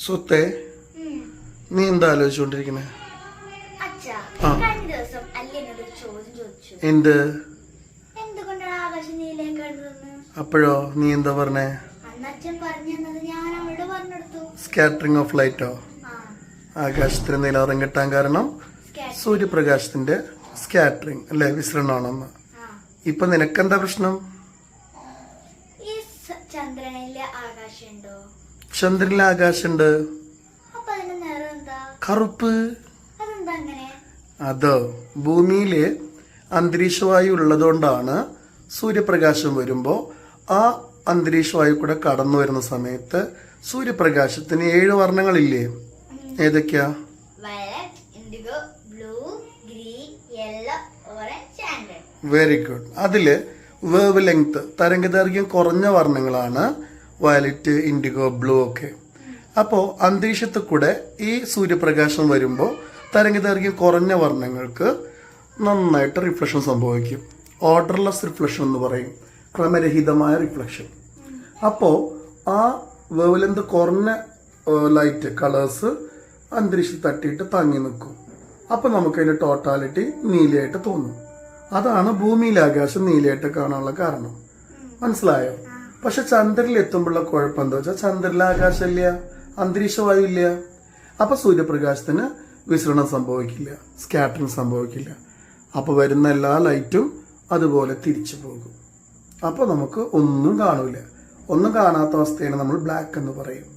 സ്വത്തെ നീ എന്താ ആലോചിച്ചോണ്ടിരിക്കുന്നെ? എന്ത്? അപ്പോഴോ നീ എന്താ പറഞ്ഞേ? സ്കാറ്ററിംഗ് ഓഫ് ലൈറ്റോ ആകാശത്തിന് നിലവറം കിട്ടാൻ കാരണം സൂര്യപ്രകാശത്തിന്റെ സ്കാറ്ററിംഗ് അല്ലെ വിസരണമാണെന്ന്. ഇപ്പൊ നിനക്കെന്താ പ്രശ്നം? ചന്ദ്രനിലെ ആകാശമുണ്ട് അപ്പൊ ആകാശുണ്ട് കറുപ്പ്. അതോ ഭൂമിയിൽ അന്തരീക്ഷവായു ഉള്ളതുകൊണ്ടാണ് സൂര്യപ്രകാശം വരുമ്പോൾ ആ അന്തരീക്ഷവായു കൂടെ കടന്നു വരുന്ന സമയത്ത് സൂര്യപ്രകാശത്തിന് ഏഴ് വർണങ്ങളില്ലേ? ഏതൊക്കെയാ? Very good. അതിൽ വേവ് ലെങ്ത് തരംഗദൈർഘ്യം കുറഞ്ഞ വർണങ്ങളാണ് വയലറ്റ് ഇൻഡിഗോ ബ്ലൂ ഒക്കെ. അപ്പോൾ അന്തരീക്ഷത്തിൽ കൂടെ ഈ സൂര്യപ്രകാശം വരുമ്പോൾ തരംഗദൈർഘ്യം കുറഞ്ഞ വർണങ്ങൾക്ക് നന്നായിട്ട് റിഫ്ലക്ഷൻ സംഭവിക്കും. ഓർഡർലെസ് റിഫ്ലക്ഷൻ എന്ന് പറയും. ക്രമരഹിതമായ റിഫ്ലക്ഷൻ അപ്പോൾ ആ വേവലെന്ത് കുറഞ്ഞ ലൈറ്റ് കളേഴ്സ് അന്തരീക്ഷത്തിൽ തട്ടിയിട്ട് തങ്ങി നിൽക്കും. അപ്പോൾ നമുക്ക് അതിന്റെ ടോട്ടാലിറ്റി നീലയായിട്ട് തോന്നും. അതാണ് ഭൂമിയിലെ ആകാശം നീലയായിട്ട് കാണാനുള്ള കാരണം. മനസ്സിലായോ? പക്ഷെ ചന്ദ്രനിൽ എത്തുമ്പോഴുള്ള കുഴപ്പം എന്താ വെച്ചാൽ ചന്ദ്രനിലെ ആകാശമില്ല അന്തരീക്ഷവായു ഇല്ല. അപ്പൊ സൂര്യപ്രകാശത്തിന് വിസരണം സംഭവിക്കില്ല സ്കാറ്ററിങ് സംഭവിക്കില്ല. അപ്പൊ വരുന്ന എല്ലാ ലൈറ്റും അതുപോലെ തിരിച്ചു പോകും. അപ്പൊ നമുക്ക് ഒന്നും കാണൂല. ഒന്നും കാണാത്ത അവസ്ഥയാണ് നമ്മൾ ബ്ലാക്ക് എന്ന് പറയും.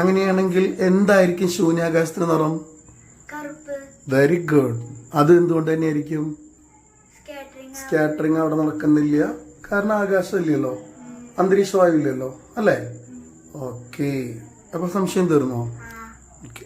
അങ്ങനെയാണെങ്കിൽ എന്തായിരിക്കും ശൂന്യാകാശത്തിന് നിറം? വെരി ഗുഡ് അത് എന്തുകൊണ്ട് തന്നെയായിരിക്കും? സ്കാറ്ററിങ് അവിടെ നടക്കുന്നില്ല. കാരണം ആകാശം ഇല്ലല്ലോ അന്തരീക്ഷവായു ഇല്ലല്ലോ അല്ലേ? ഓക്കെ അപ്പൊ സംശയം തീർന്നോ? ഓക്കെ